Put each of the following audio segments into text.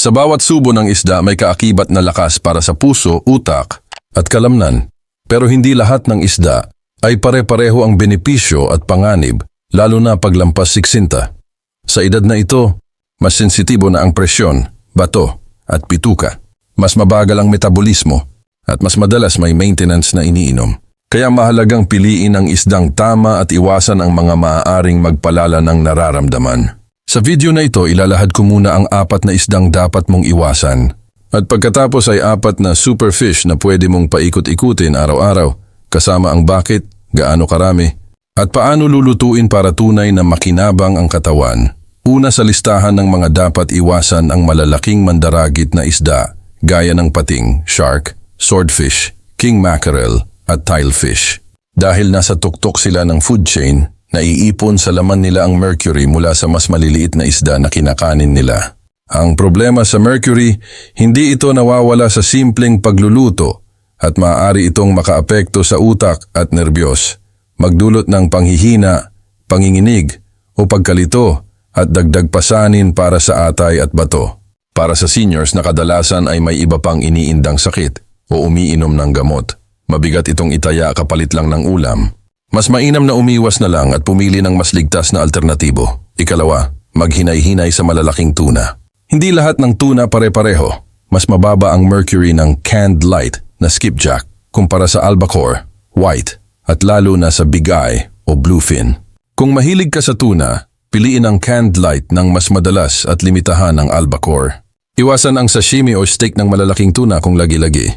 Sa bawat subo ng isda may kaakibat na lakas para sa puso, utak at kalamnan. Pero hindi lahat ng isda ay pare-pareho ang benepisyo at panganib, lalo na paglampas siksinta. Sa edad na ito, mas sensitibo na ang presyon, bato at pituka. Mas mabagal ang metabolismo at mas madalas may maintenance na iniinom. Kaya mahalagang piliin ang isdang tama at iwasan ang mga maaaring magpalala ng nararamdaman. Sa video na ito, ilalahad ko muna ang apat na isdang dapat mong iwasan. At pagkatapos ay apat na superfish na pwede mong paikot-ikutin araw-araw, kasama ang bakit, gaano karami, at paano lulutuin para tunay na makinabang ang katawan. Una sa listahan ng mga dapat iwasan ang malalaking mandaragit na isda, gaya ng pating, shark, swordfish, king mackerel, at tilefish. Dahil nasa tuktok sila ng food chain, naiipon sa laman nila ang mercury mula sa mas maliliit na isda na kinakanin nila. Ang problema sa mercury, hindi ito nawawala sa simpleng pagluluto at maaari itong makaapekto sa utak at nerbiyos, magdulot ng panghihina, panginginig o pagkalito at dagdag pasanin para sa atay at bato. Para sa seniors na kadalasan ay may iba pang iniindang sakit o umiinom ng gamot. Mabigat itong itaya kapalit lang ng ulam. Mas mainam na umiwas na lang at pumili ng mas ligtas na alternatibo. Ikalawa, maghinay-hinay sa malalaking tuna. Hindi lahat ng tuna pare-pareho. Mas mababa ang mercury ng canned light na skipjack kumpara sa albacore, white, at lalo na sa bigay o bluefin. Kung mahilig ka sa tuna, piliin ang canned light ng mas madalas at limitahan ng albacore. Iwasan ang sashimi o steak ng malalaking tuna kung lagi-lagi.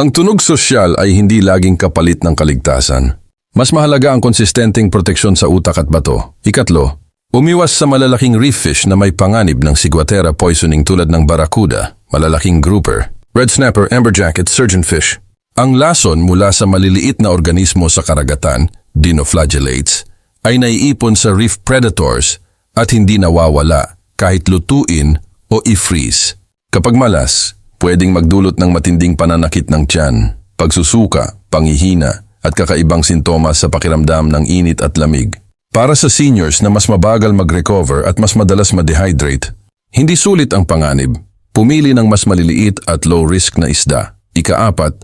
Ang tunog sosyal ay hindi laging kapalit ng kaligtasan. Mas mahalaga ang konsistenteng proteksyon sa utak at bato. Ikatlo, umiwas sa malalaking reef fish na may panganib ng ciguatera poisoning tulad ng barracuda, malalaking grouper, red snapper, amberjack at surgeonfish. Ang lason mula sa maliliit na organismo sa karagatan, dinoflagellates, ay naiipon sa reef predators at hindi nawawala kahit lutuin o i-freeze. Kapag malas, pwedeng magdulot ng matinding pananakit ng tiyan, pagsusuka, panghihina, at kakaibang sintomas sa pakiramdam ng init at lamig. Para sa seniors na mas mabagal mag-recover at mas madalas ma-dehydrate, hindi sulit ang panganib. Pumili ng mas maliliit at low-risk na isda. Ikaapat,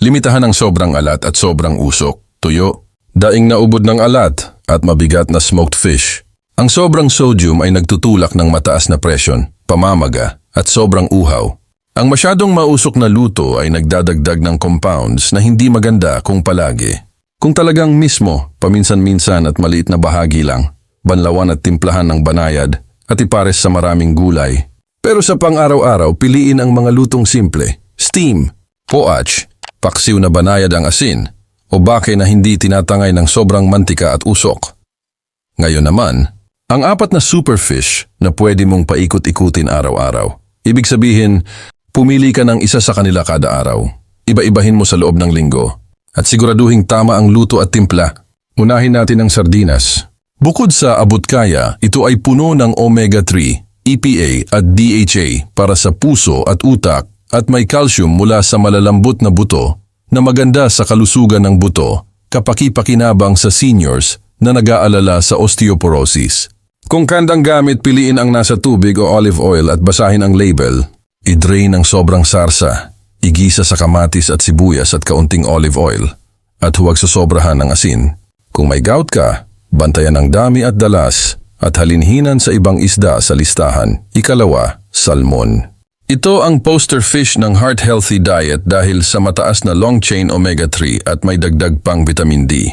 limitahan ang sobrang alat at sobrang usok, tuyo, daing na ubod ng alat at mabigat na smoked fish. Ang sobrang sodium ay nagtutulak ng mataas na presyon, pamamaga, at sobrang uhaw. Ang masyadong mausok na luto ay nagdadagdag ng compounds na hindi maganda kung palagi. Kung talagang mismo, paminsan-minsan at maliit na bahagi lang, banlawan at timplahan ng banayad at ipares sa maraming gulay. Pero sa pang-araw-araw, piliin ang mga lutong simple, steam, poach, paksiw na banayad ang asin, o bake na hindi tinatangay ng sobrang mantika at usok. Ngayon naman, ang apat na superfish na pwede mong paikot-ikutin araw-araw. Ibig sabihin, Pumili ka ng isa sa kanila kada araw. Iba-ibahin mo sa loob ng linggo. At siguraduhing tama ang luto at timpla. Unahin natin ang sardinas. Bukod sa abot-kaya, ito ay puno ng omega-3, EPA at DHA para sa puso at utak at may calcium mula sa malalambot na buto na maganda sa kalusugan ng buto, kapaki-pakinabang sa seniors na nag-aalala sa osteoporosis. Kung kandang gamit, piliin ang nasa tubig o olive oil at basahin ang label I-drain ng sobrang sarsa, igisa sa kamatis at sibuyas at kaunting olive oil, at huwag sosobrahan ng asin. Kung may gout ka, bantayan ang dami at dalas at halinhinan sa ibang isda sa listahan. Ikalawa, salmon. Ito ang poster fish ng heart healthy diet dahil sa mataas na long chain omega-3 at may dagdag pang vitamin D.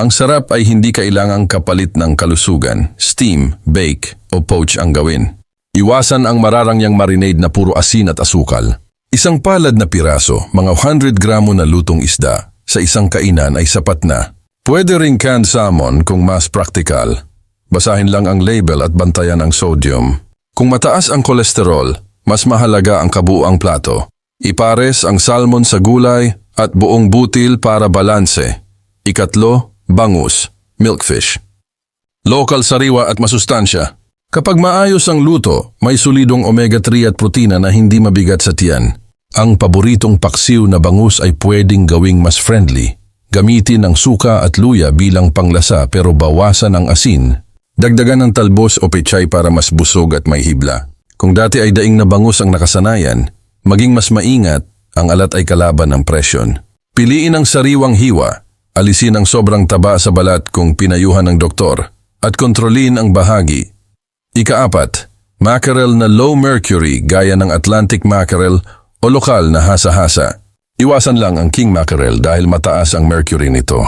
Ang sarap ay hindi kailangang kapalit ng kalusugan, steam, bake o poach ang gawin. Iwasan ang mararangyang marinade na puro asin at asukal. Isang palad na piraso, mga 100 gramo na lutong isda, sa isang kainan ay sapat na. Pwede ring canned salmon kung mas praktikal. Basahin lang ang label at bantayan ang sodium. Kung mataas ang kolesterol, mas mahalaga ang kabuuang plato. Ipares ang salmon sa gulay at buong butil para balanse. Ikatlo, bangus, milkfish. Local sariwa at masustansya. Kapag maayos ang luto, may solidong omega-3 at protina na hindi mabigat sa tiyan. Ang paboritong paksiw na bangus ay pwedeng gawing mas friendly. Gamitin ang suka at luya bilang panglasa pero bawasan ang asin. Dagdagan ng talbos o pechay para mas busog at may hibla. Kung dati ay daing na bangus ang nakasanayan, maging mas maingat, ang alat ay kalaban ng presyon. Piliin ang sariwang hiwa, alisin ang sobrang taba sa balat kung pinayuhan ng doktor, at kontrolin ang bahagi. Ikaapat, mackerel na low mercury gaya ng Atlantic mackerel o lokal na hasa-hasa. Iwasan lang ang king mackerel dahil mataas ang mercury nito.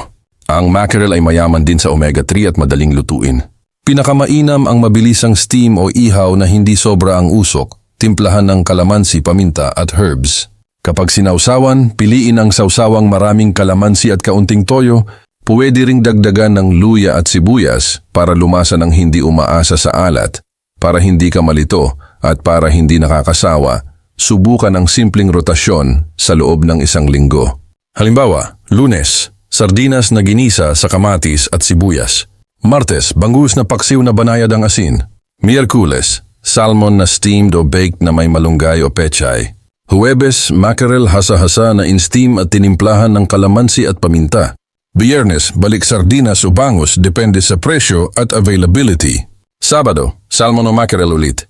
Ang mackerel ay mayaman din sa omega-3 at madaling lutuin. Pinakamainam ang mabilisang steam o ihaw na hindi sobra ang usok, timplahan ng kalamansi, paminta at herbs. Kapag sinausawan, piliin ang sausawang maraming kalamansi at kaunting toyo, pwede ring dagdagan ng luya at sibuyas para lumasa ng hindi umaasa sa alat, para hindi ka malito at para hindi nakakasawa, subukan ang simpleng rotasyon sa loob ng isang linggo. Halimbawa, lunes, sardinas na ginisa sa kamatis at sibuyas. Martes, bangus na paksiw na banayad ang asin. Miyerkules, salmon na steamed o baked na may malunggay o pechay. Huwebes, mackerel hasa-hasa na in-steam at tinimplahan ng kalamansi at paminta. Biyernes, balik sardinas o bangus depende sa presyo at availability. Sabado, salmon o mackerel ulit.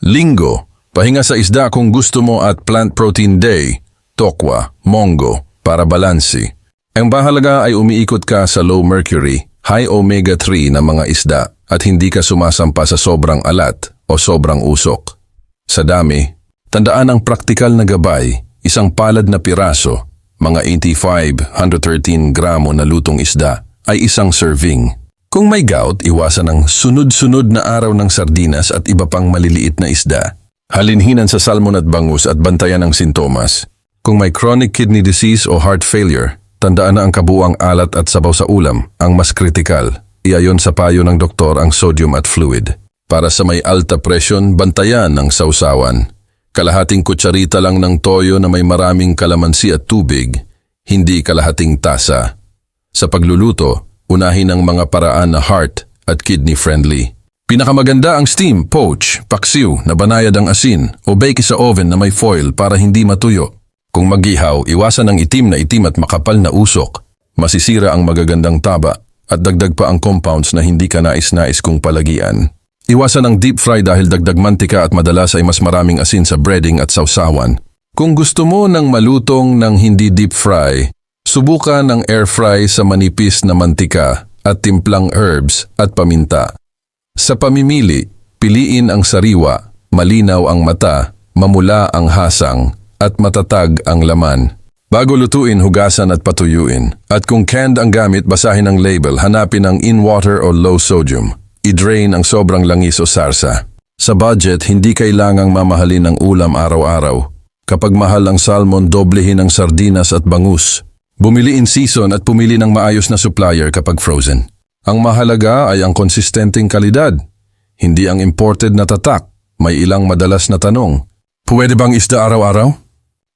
Linggo, pahinga sa isda kung gusto mo at plant protein day, tokwa, mongo, para balansi. Ang bahalaga ay umiikot ka sa low mercury, high omega-3 na mga isda at hindi ka sumasampa sa sobrang alat o sobrang usok. Sa dami, tandaan ang praktikal na gabay, isang palad na piraso, mga 85-113 gramo na lutong isda ay isang serving. Kung may gout, iwasan ang sunod-sunod na araw ng sardinas at iba pang maliliit na isda. Halinhinan sa salmon at bangus at bantayan ang sintomas. Kung may chronic kidney disease o heart failure, tandaan na ang kabuang alat at sabaw sa ulam ang mas kritikal. Iayon sa payo ng doktor ang sodium at fluid. Para sa may alta presyon, bantayan ang sausawan. Kalahating kutsarita lang ng toyo na may maraming kalamansi at tubig, hindi kalahating tasa. Sa pagluluto, unahin ang mga paraan na heart at kidney friendly. Pinakamaganda ang steam, poach, paksiw na banayad ang asin o bake sa oven na may foil para hindi matuyo. Kung magihaw, iwasan ang itim na itim at makapal na usok. Masisira ang magagandang taba at dagdag pa ang compounds na hindi ka nais-nais kung palagian. Iwasan ang deep fry dahil dagdag mantika at madalas ay mas maraming asin sa breading at sausawan. Kung gusto mo ng malutong ng hindi deep fry, subukan ang air fry sa manipis na mantika at timplang herbs at paminta. Sa pamimili, piliin ang sariwa, malinaw ang mata, mamula ang hasang, at matatag ang laman. Bago lutuin, hugasan at patuyuin. At kung canned ang gamit, basahin ang label, hanapin ang in water o low sodium. I-drain ang sobrang langis o sarsa. Sa budget, hindi kailangang mamahalin ang ulam araw-araw. Kapag mahal ang salmon, doblehin ang sardinas at bangus. Bumili in season at pumili ng maayos na supplier kapag frozen. Ang mahalaga ay ang konsistenteng kalidad, hindi ang imported na tatak. May ilang madalas na tanong. Pwede bang isda araw-araw?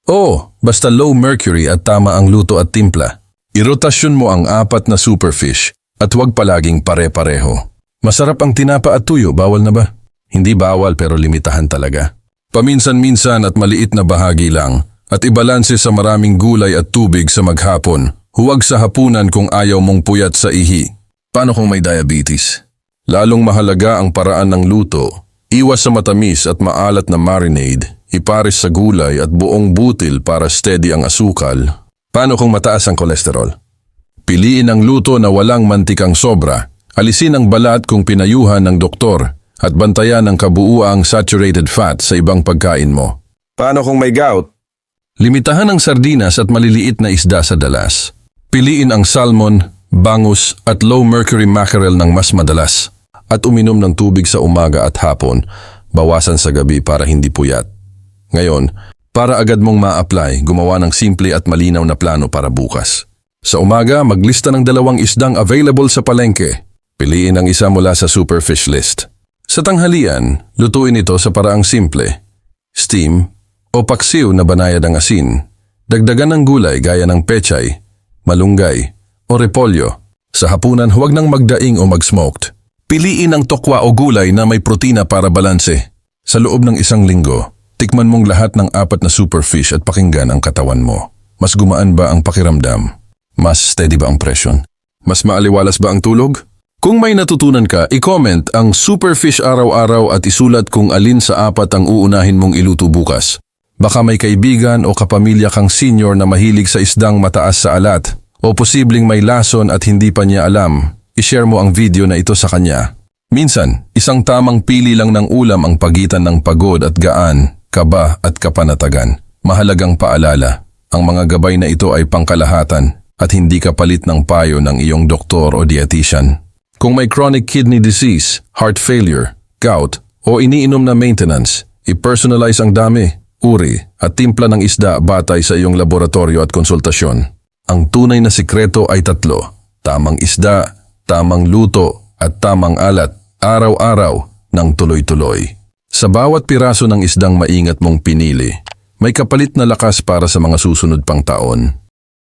Oo, basta low mercury at tama ang luto at timpla. Irotasyon mo ang apat na superfish at huwag palaging pare-pareho. Masarap ang tinapa at tuyo, bawal na ba? Hindi bawal pero limitahan talaga. Paminsan-minsan at maliit na bahagi lang at ibalanse sa maraming gulay at tubig sa maghapon. Huwag sa hapunan kung ayaw mong puyat sa ihi. Paano kung may diabetes? Lalong mahalaga ang paraan ng luto. Iwas sa matamis at maalat na marinade. Ipares sa gulay at buong butil para steady ang asukal. Paano kung mataas ang kolesterol? Piliin ang luto na walang mantikang sobra. Alisin ang balat kung pinayuhan ng doktor at bantayan ang kabuuang saturated fat sa ibang pagkain mo. Paano kung may gout? Limitahan ang sardinas at maliliit na isda sa dalas. Piliin ang salmon, bangus at low mercury mackerel ng mas madalas. At uminom ng tubig sa umaga at hapon, bawasan sa gabi para hindi puyat. Ngayon, para agad mong ma-apply, gumawa ng simple at malinaw na plano para bukas. Sa umaga, maglista ng dalawang isdang available sa palengke. Piliin ang isa mula sa superfish list. Sa tanghalian, lutuin ito sa paraang simple. Steam o paksiw na banayad ang asin. Dagdagan ng gulay gaya ng pechay, malunggay o repolyo. Sa hapunan, huwag nang magdaing o mag-smoked. Piliin ang tokwa o gulay na may protina para balanse. Sa loob ng isang linggo, tikman mong lahat ng apat na superfish at pakinggan ang katawan mo. Mas gumaan ba ang pakiramdam? Mas steady ba ang presyon? Mas maaliwalas ba ang tulog? Kung may natutunan ka, i-comment ang Superfish araw-araw at isulat kung alin sa apat ang uunahin mong iluto bukas. Baka may kaibigan o kapamilya kang senior na mahilig sa isdang mataas sa alat o posibleng may lason at hindi pa niya alam. I-share mo ang video na ito sa kanya. Minsan, isang tamang pili lang ng ulam ang pagitan ng pagod at gaan, kaba at kapanatagan. Mahalagang paalala, ang mga gabay na ito ay pangkalahatan at hindi kapalit ng payo ng iyong doktor o dietitian. Kung may chronic kidney disease, heart failure, gout, o iniinom na maintenance, i-personalize ang dami, uri, at timpla ng isda batay sa iyong laboratorio at konsultasyon. Ang tunay na sikreto ay tatlo. Tamang isda, tamang luto, at tamang alat, araw-araw, ng tuloy-tuloy. Sa bawat piraso ng isdang maingat mong pinili, may kapalit na lakas para sa mga susunod pang taon.